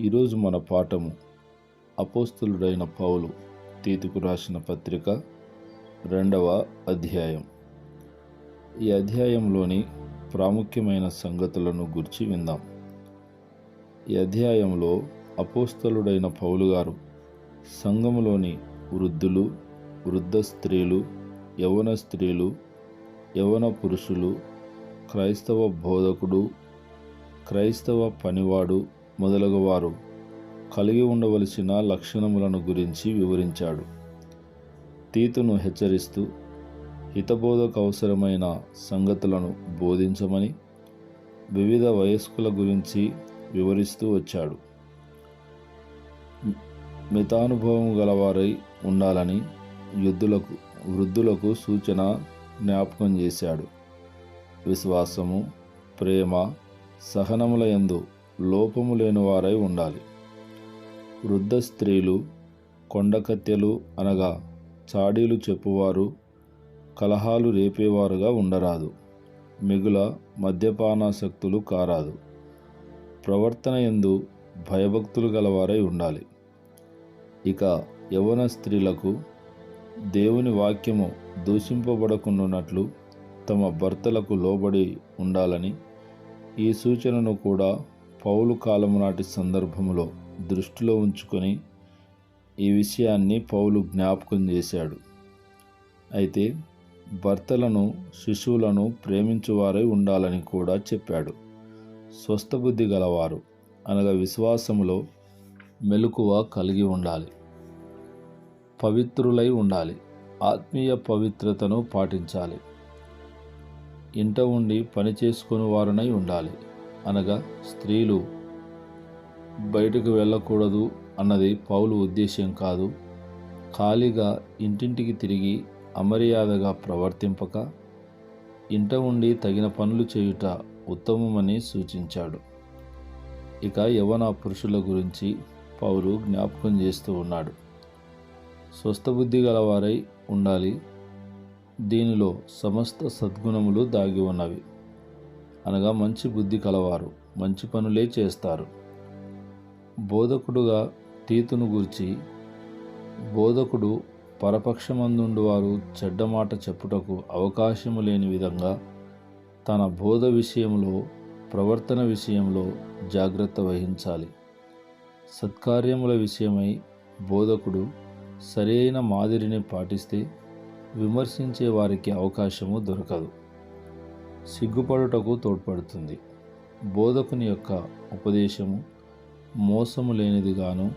ఈరోజు మన పాఠము అపోస్తులుడైన పౌలు తీతుకు రాసిన పత్రిక రెండవ అధ్యాయం. ఈ అధ్యాయంలోని ప్రాముఖ్యమైన సంగతులను గురించి విందాం. ఈ అధ్యాయంలో అపోస్తలుడైన పౌలు గారు సంఘంలోని వృద్ధులు వృద్ధ స్త్రీలు యవన స్త్రీలు యవన పురుషులు క్రైస్తవ బోధకుడు క్రైస్తవ పనివాడు మొదలగువారు కలిగి ఉండవలసిన లక్షణములను గురించి వివరించాడు. తీతును హెచ్చరిస్తూ హితబోధకు అవసరమైన సంగతులను బోధించమని వివిధ వయస్కుల గురించి వివరిస్తూ వచ్చాడు. మితానుభవం గలవారై ఉండాలని యుద్ధులకు వృద్ధులకు సూచన జ్ఞాపకం చేశాడు. విశ్వాసము ప్రేమ సహనముల యందు లోపము లేని వారై ఉండాలి. వృద్ధ స్త్రీలు కొండకత్యలు అనగా చాడీలు చెప్పువారు కలహాలు రేపేవారుగా ఉండరాదు. మిగుల మద్యపానాసక్తులు కారాదు. ప్రవర్తన ఎందు భయభక్తులు గలవారై ఉండాలి. ఇక యవన స్త్రీలకు దేవుని వాక్యము దూషింపబడకుండానట్లు తమ భర్తలకు లోబడి ఉండాలని ఈ సూచనను కూడా పౌలు కాలము నాటి సందర్భంలో దృష్టిలో ఉంచుకొని ఈ విషయాన్ని పౌలు జ్ఞాపకం చేశాడు. అయితే భర్తలను శిశువులను ప్రేమించువారై ఉండాలని కూడా చెప్పాడు. స్వస్థబుద్ధి గలవారు అనగా విశ్వాసములో మెలకువ కలిగి ఉండాలి. పవిత్రులై ఉండాలి. ఆత్మీయ పవిత్రతను పాటించాలి. ఇంట ఉండి పని చేసుకుని వారునై ఉండాలి. అనగా స్త్రీలు బయటకు వెళ్ళకూడదు అన్నది పౌలు ఉద్దేశ్యం కాదు. ఖాళీగా ఇంటింటికి తిరిగి అమర్యాదగా ప్రవర్తింపక ఇంట ఉండి తగిన పనులు చేయుట ఉత్తమమని సూచించాడు. ఇక యవన పురుషుల గురించి పౌలు జ్ఞాపకం చేస్తూ ఉన్నాడు. స్వస్థబుద్ధి గలవారై ఉండాలి. దీనిలో సమస్త సద్గుణములు దాగి ఉన్నవి. అనగా మంచి బుద్ధి కలవారు మంచి పనులే చేస్తారు. బోధకుడుగా తీతును గూర్చి బోధకుడు పరపక్షమందుండువారు చెడ్డ మాట చెప్పుటకు అవకాశము లేని విధంగా తన బోధ విషయంలో ప్రవర్తన విషయంలో జాగ్రత్త వహించాలి. సత్కార్యముల విషయమై బోధకుడు సరైన మాదిరిని పాటిస్తే విమర్శించే వారికి అవకాశము దొరకదు. సిగ్గుపడుటకు తోడ్పడుతుంది. బోధకుని యొక్క ఉపదేశము మోసము లేనిదిగాను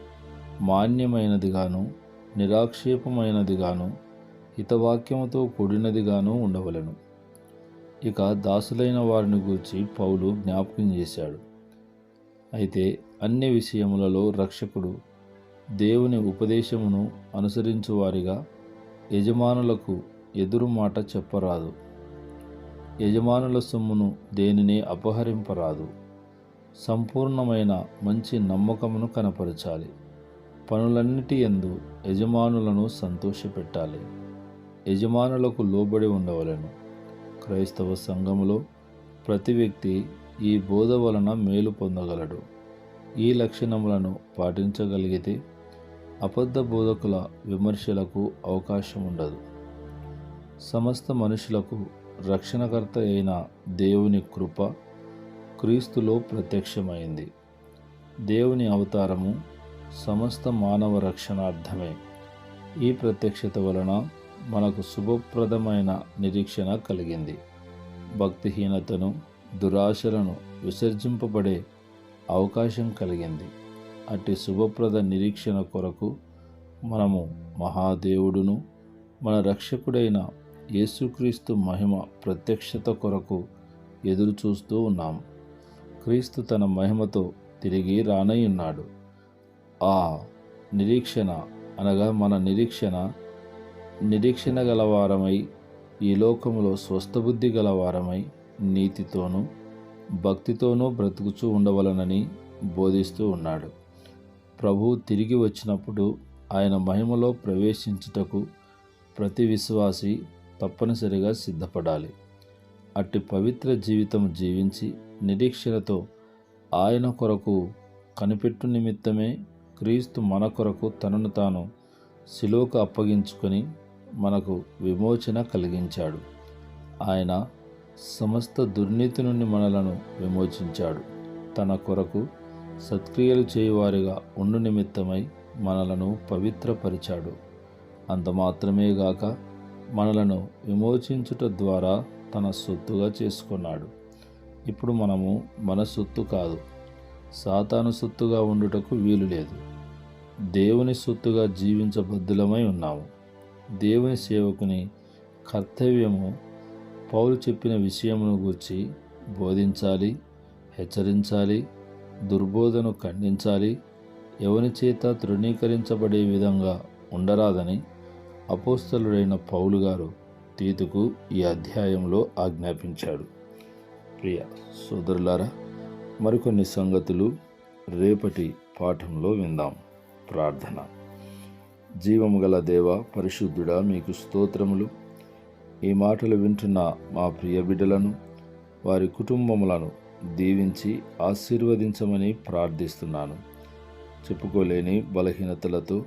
మాన్యమైనదిగాను నిరాక్షేపమైనదిగాను హితవాక్యముతో కూడినదిగాను ఉండవలెను. ఇక దాసులైన వారిని గూర్చి పౌలు జ్ఞాపకం చేశాడు. అయితే అన్ని విషయములలో రక్షకుడు దేవుని ఉపదేశమును అనుసరించువారిగా యజమానులకు ఎదురు మాట చెప్పరాదు. యజమానుల సొమ్మును దేనిని అపహరింపరాదు. సంపూర్ణమైన మంచి నమ్మకమును కనపరచాలి. పనులన్నిటి ఎందు యజమానులను సంతోషపెట్టాలి. యజమానులకు లోబడి ఉండవలను. క్రైస్తవ సంఘములో ప్రతి వ్యక్తి ఈ బోధ వలన మేలు పొందగలడు. ఈ లక్షణములను పాటించగలిగితే అబద్ధ బోధకుల విమర్శలకు అవకాశం ఉండదు సమస్త మనుషులకు రక్షణకర్త అయిన దేవుని కృప క్రీస్తులో ప్రత్యక్షమైంది. దేవుని అవతారము సమస్త మానవ రక్షణార్థమే. ఈ ప్రత్యక్షత వలన మనకు శుభప్రదమైన నిరీక్షణ కలిగింది. భక్తిహీనతను దురాశలను విసర్జింపబడే అవకాశం కలిగింది. అట్టి శుభప్రద నిరీక్షణ కొరకు మనము మహాదేవుడును మన రక్షకుడైన యేసుక్రీస్తు మహిమ ప్రత్యక్షత కొరకు ఎదురు చూస్తూ ఉన్నాం. క్రీస్తు తన మహిమతో తిరిగి రానై ఉన్నాడు ఆ నిరీక్షణ అనగా మన నిరీక్షణ నిరీక్షణ గలవారమై ఈ లోకంలో స్వస్థబుద్ధి గలవారమై నీతితోనూ భక్తితోనూ బ్రతుకుచూ ఉండవలనని బోధిస్తూ ఉన్నాడు. ప్రభువు తిరిగి వచ్చినప్పుడు ఆయన మహిమలో ప్రవేశించుటకు ప్రతి విశ్వాసి తప్పనిసరిగా సిద్ధపడాలి. అట్టి పవిత్ర జీవితం జీవించి నిరీక్షణతో ఆయన కొరకు కనిపెట్టు నిమిత్తమే క్రీస్తు మన కొరకు తనను తాను శిలోకు అప్పగించుకొని మనకు విమోచన కలిగించాడు. ఆయన సమస్త దుర్నీతి నుండి మనలను విమోచించాడు. తన కొరకు సత్క్రియలు చేయువారిగా ఉండు నిమిత్తమై మనలను పవిత్రపరిచాడు. అంత మాత్రమే గాక మనలను విమోచించుట ద్వారా తన సొత్తుగా చేసుకున్నాడు. ఇప్పుడు మనము మన సొత్తు కాదు. సాతాను సొత్తుగా ఉండుటకు వీలు లేదు. దేవుని సొత్తుగా జీవించబద్దులమై ఉన్నాము. దేవుని సేవకుని కర్తవ్యము పౌలు చెప్పిన విషయమును గూర్చి బోధించాలి హెచ్చరించాలి దుర్బోధను ఖండించాలి ఎవని చేత తృణీకరించబడే విధంగా ఉండరాదని అపోస్తలుడైన పౌలు గారు తీతుకు ఈ అధ్యాయంలో ఆజ్ఞాపించాడు. ప్రియ సోదరులారా మరికొన్ని సంగతులు రేపటి పాఠంలో విందాం. ప్రార్థన. జీవము గల దేవ పరిశుద్ధుడా మీకు స్తోత్రములు. ఈ మాటలు వింటున్న మా ప్రియ బిడ్డలను వారి కుటుంబములను దీవించి ఆశీర్వదించమని ప్రార్థిస్తున్నాను. చెప్పుకోలేని బలహీనతలతో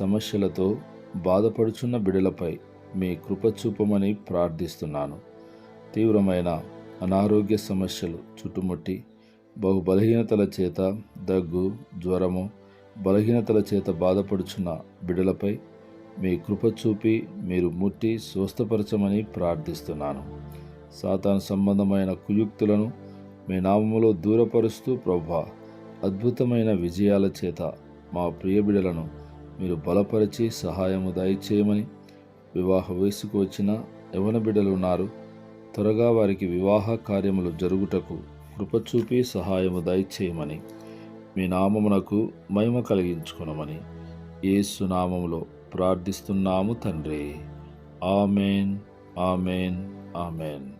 సమస్యలతో బాధపడుచున్న బిడలపై మీ కృప చూపమని ప్రార్థిస్తున్నాను. తీవ్రమైన అనారోగ్య సమస్యలు చుట్టుముట్టి బహు బలహీనతల చేత దగ్గు జ్వరము బలహీనతల చేత బాధపడుచున్న బిడలపై మీ కృప చూపి మీరు ముట్టి స్వస్థపరచమని ప్రార్థిస్తున్నాను. సాతాను సంబంధమైన కుయుక్తులను మీ నామములో దూరపరుస్తూ ప్రభా అద్భుతమైన విజయాల చేత మా ప్రియ బిడలను మీరు బలపరిచి సహాయము దయచేయమని వివాహ వయసుకు వచ్చిన యవన బిడ్డలు ఉన్నారు. త్వరగా వారికి వివాహ కార్యములు జరుగుటకు కృపచూపి సహాయము దయచేయమని మీ నామమునకు మహిమ కలిగించుకునమని యేసు నామములో ప్రార్థిస్తున్నాము తండ్రి. Amen amen amen.